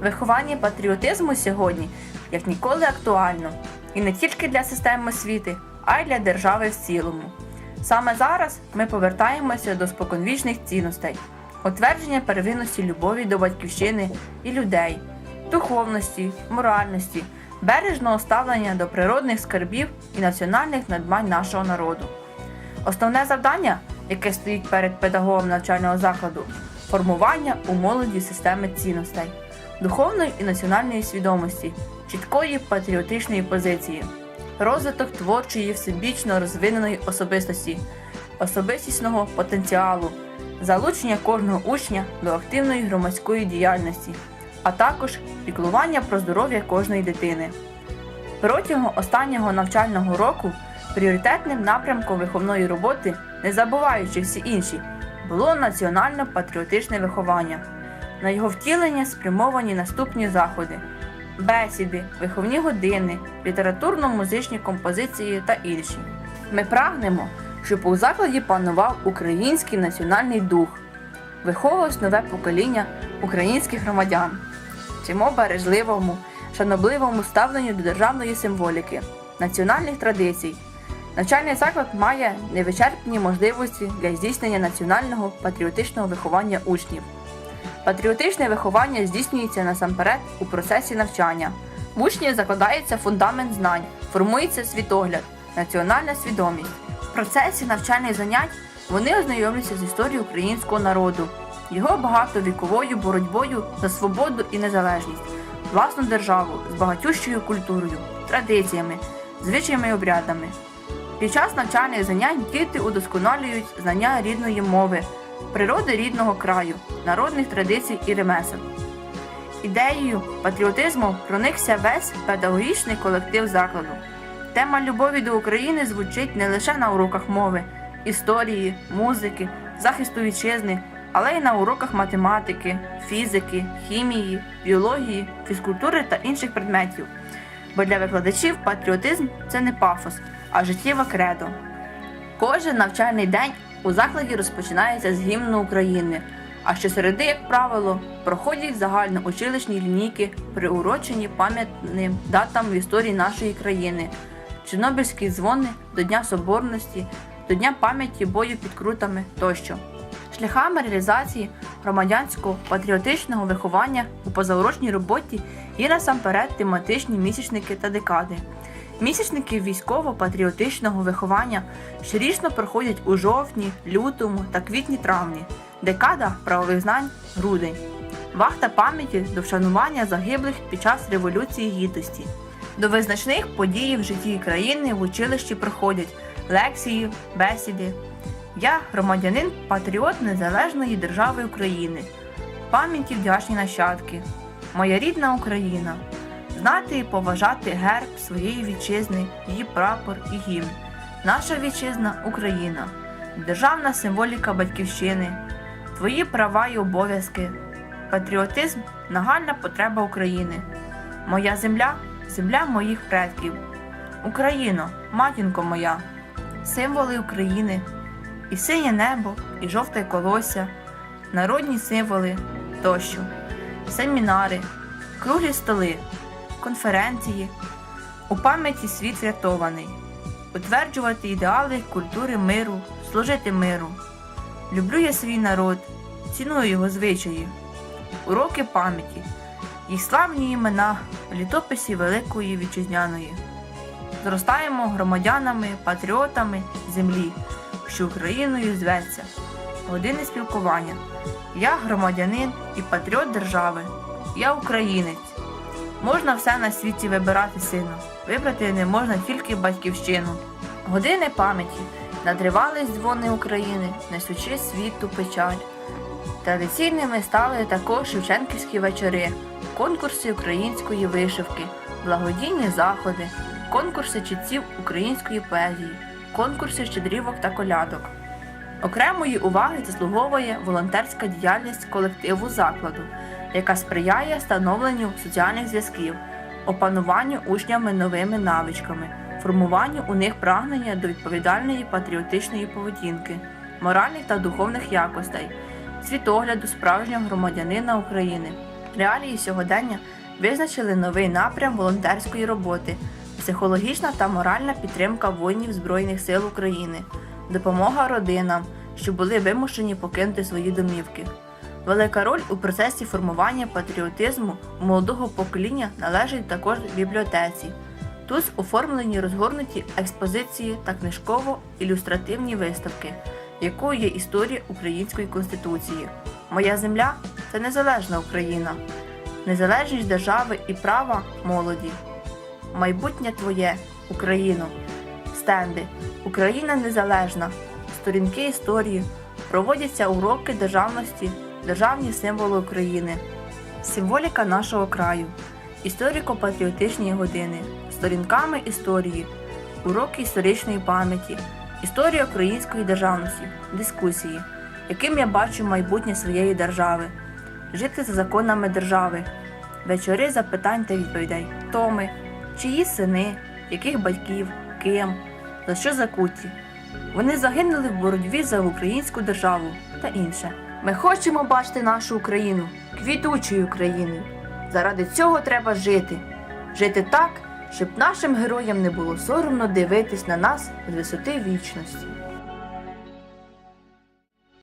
Виховання патріотизму сьогодні як ніколи актуально і не тільки для системи освіти, а й для держави в цілому. Саме зараз ми повертаємося до споконвічних цінностей, утвердження первинності любові до батьківщини і людей, духовності, моральності, бережного ставлення до природних скарбів і національних надбань нашого народу. Основне завдання, яке стоїть перед педагогом навчального закладу формування у молоді системи цінностей, духовної і національної свідомості, чіткої патріотичної позиції, розвиток творчої всебічно розвиненої особистості, особистісного потенціалу, залучення кожного учня до активної громадської діяльності, а також піклування про здоров'я кожної дитини. Протягом останнього навчального року пріоритетним напрямком виховної роботи, не забуваючи всі інші, було національно-патріотичне виховання. На його втілення спрямовані наступні заходи: бесіди, виховні години, літературно-музичні композиції та інші. Ми прагнемо, щоб у закладі панував український національний дух, виховувалось нове покоління українських громадян. Вчимо бережливому, шанобливому ставленню до державної символіки, національних традицій. Навчальний заклад має невичерпні можливості для здійснення національного патріотичного виховання учнів. Патріотичне виховання здійснюється насамперед у процесі навчання. В учнів закладається фундамент знань, формується світогляд, національна свідомість. В процесі навчальних занять вони ознайомлюються з історією українського народу, його багатовіковою боротьбою за свободу і незалежність, власну державу з багатющою культурою, традиціями, звичаями і обрядами. Під час навчальних занять діти удосконалюють знання рідної мови, природи рідного краю, народних традицій і ремесел. Ідеєю патріотизму проникся весь педагогічний колектив закладу. Тема любові до України звучить не лише на уроках мови, історії, музики, захисту вітчизни, але й на уроках математики, фізики, хімії, біології, фізкультури та інших предметів. Бо для викладачів патріотизм це не пафос, а життєве кредо. Кожен навчальний день у закладі розпочинається з гімну України, а щосереди, як правило, проходять загальноучилищні лінійки, приурочені пам'ятним датам в історії нашої країни, Чорнобильські дзвони до Дня Соборності, до Дня пам'яті бою під крутами тощо. Шляхами реалізації громадянського патріотичного виховання у позаурочній роботі є насамперед тематичні місячники та декади. Місячники військово-патріотичного виховання щорічно проходять у жовтні, лютому та квітні-травні, декада правових знань грудень, вахта пам'яті до вшанування загиблих під час Революції Гідності. До визначних подій в житті країни в училищі проходять лекції, бесіди. Я громадянин патріот Незалежної держави України, пам'яті вдячні нащадки, моя рідна Україна знати і поважати герб своєї вітчизни, її прапор і гімн. Наша вітчизна Україна, державна символіка батьківщини, твої права і обов'язки, патріотизм нагальна потреба України. Моя земля земля моїх предків. Україно, матінко моя, символи України, і синє небо, і жовте колося, народні символи тощо, семінари, круглі столи конференції, у пам'яті світ врятований, утверджувати ідеали культури миру, служити миру. Люблю я свій народ, ціную його звичаї, уроки пам'яті, їх славні імена в літописі Великої Вітчизняної. Зростаємо громадянами, патріотами землі, що Україною зветься. Години спілкування. Я громадянин і патріот держави. Я українець. Можна все на світі вибирати сину, вибрати не можна тільки батьківщину. Години пам'яті надривались дзвони України, несучи світу печаль. Традиційними стали також Шевченківські вечори, конкурси української вишивки, благодійні заходи, конкурси читців української поезії, конкурси щедрівок та колядок. Окремої уваги заслуговує волонтерська діяльність колективу закладу, яка сприяє становленню соціальних зв'язків, опануванню учнями новими навичками, формуванню у них прагнення до відповідальної патріотичної поведінки, моральних та духовних якостей, світогляду справжнього громадянина України. Реалії сьогодення визначили новий напрям волонтерської роботи, психологічна та моральна підтримка воїнів Збройних сил України, допомога родинам, що були вимушені покинути свої домівки. Велика роль у процесі формування патріотизму молодого покоління належить також бібліотеці. Тут оформлені розгорнуті експозиції та книжково-ілюстративні виставки, якою є історія української конституції. Моя земля це незалежна Україна, незалежність держави і права молоді. Майбутнє твоє, Україно. Стенди. Україна незалежна. Сторінки історії. Проводяться уроки державності, державні символи України. Символіка нашого краю. Історико-патріотичні години. Сторінками історії. Уроки історичної пам'яті. Історія української державності. Дискусії. Яким я бачу майбутнє своєї держави. Жити за законами держави. Вечори запитань та відповідей. Хто ми? Чиї сини, яких батьків, ким, за що закуті. Вони загинули в боротьбі за українську державу та інше. Ми хочемо бачити нашу Україну квітучою країною. Заради цього треба жити. Жити так, щоб нашим героям не було соромно дивитись на нас з висоти вічності.